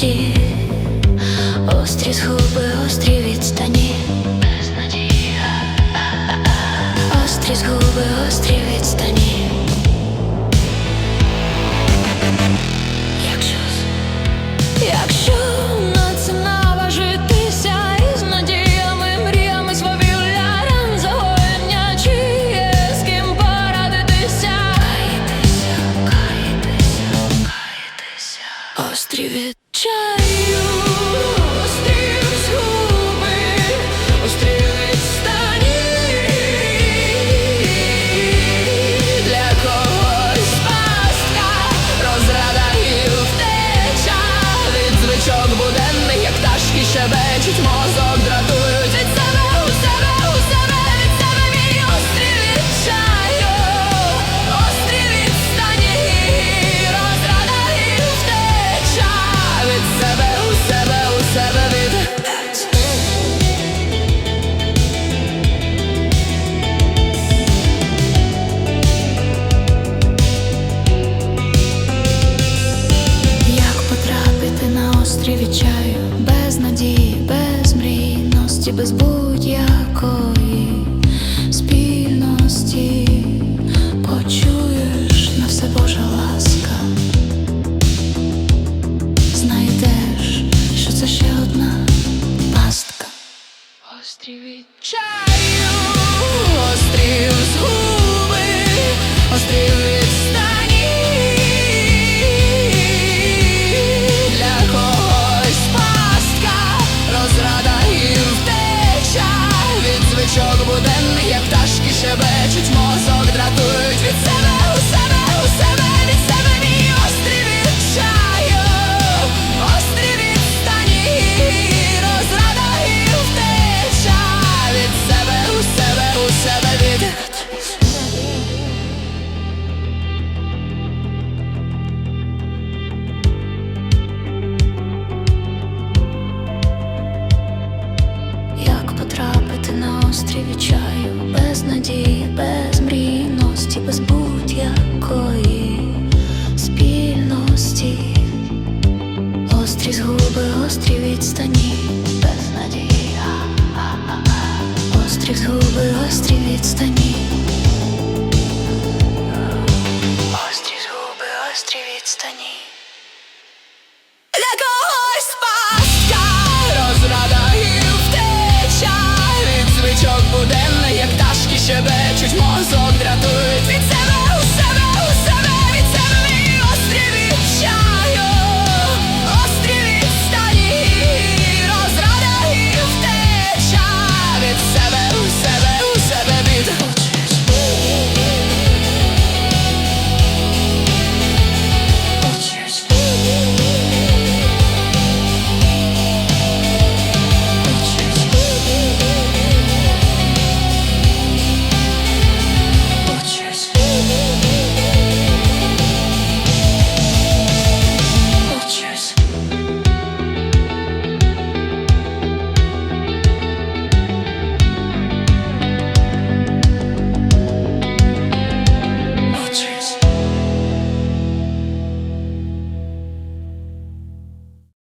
пусті, острі згуби, острі відстані, безнадія, острі згуби, острі відстані. Якщо, якщо. Без будь-якої від себе, у себе, у себе, від себе мій відчаю Острів відстані, розрада і втеча. Від себе, у себе, у себе від потрапити на острів чаю? Без надії, без мрійності, без будь-якої спільності, острі згуби, острі відстані, без надії, острі згуби, острі відстані. Острі згуби, острі відстані.